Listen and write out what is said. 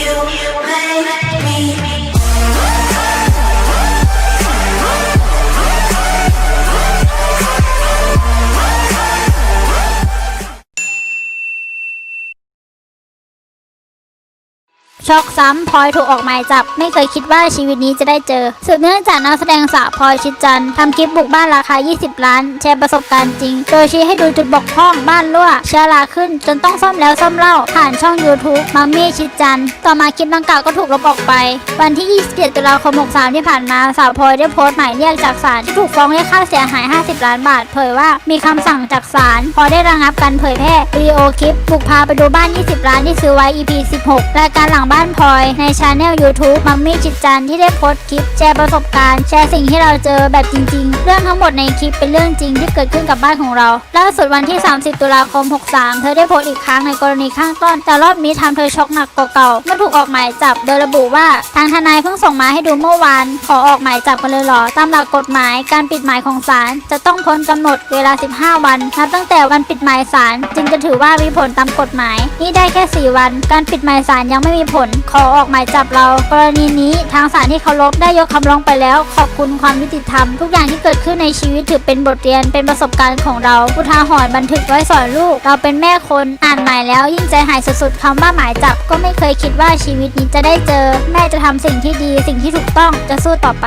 you make me. ช็อกซ้ำพลอยถูกออกหมายจับ ไม่เคยคิดว่าชีวิตนี้จะได้เจอ สืบเนื่องจากนักแสดงสาวพลอยชิดจันทำคลิปบุกบ้านราคา 20 ล้าน แชร์ประสบการณ์จริง โดยชี้ให้ดูจุดบกพร่องบ้านรั่วเชื้อราขึ้น จนต้องซ่อมแล้วซ่อมเล่า ผ่านช่อง YouTube มัมมี่ชิดจัน ต่อมาคลิปดังกล่าวก็ถูกลบออกไป วันที่ 27 ตุลาคม 63 ที่ผ่านมาสาวพลอยได้โพสต์หมายเรียกจากศาลที่ถูกฟ้องเรียกค่าเสียหาย 50 ล้านบาท เผยว่ามีคำสั่งจากศาลพอได้ระงับการเผยแพร่วิดีโอคลิปบุกพาไปดูบ้าน 20 ล้านที่ซื้อไว้ EP 16รายการหลังบ้านพลอยในช anel YouTube มัมมี่จิตจันที่ได้โพสต์คลิปแชร์ประสบการณ์แชร์สิ่งที่เราเจอแบบจริง ๆ เรื่องทั้งหมดในคลิปเป็นเรื่องจริงที่เกิดขึ้นกับบ้านของเรา ล่าสุดวันที่ 30 ตุลาคม 63 เธอได้โพสต์อีกครั้งในกรณีข้างต้น แต่รอบนี้ทำเธอช็อกหนักกว่าเก่าเมื่อถูกออกหมายจับโดยระบุว่าทางทนายเพิ่งส่งมาให้ดูเมื่อวาน ขอออกหมายจับกันเลยหรอ ตามหลักกฎหมายการปิดหมายของศาลจะต้องพ้นกำหนดเวลา 15 วันนับตั้งแต่วันปิดหมายศาลจึงจะถือว่ามีผลตามกฎหมาย นี่ได้แค่ 4 วัน การปิดหมายศาลยังไม่มีผลขอออกหมายจับเรา กรณีนี้ทางศาลที่เคารพได้ยกคำร้องไปแล้ว ขอบคุณความยุติธรรม ทุกอย่างที่เกิดขึ้นในชีวิตถือเป็นบทเรียนเป็นประสบการณ์ของเราอุทาหรณ์บันทึกไว้สอนลูก เราเป็นแม่คนอ่านหมายแล้วยิ่งใจหายสุดๆคำว่าหมายจับก็ไม่เคยคิดว่าชีวิตนี้จะได้เจอ แม่จะทำสิ่งที่ดีสิ่งที่ถูกต้องจะสู้ต่อไป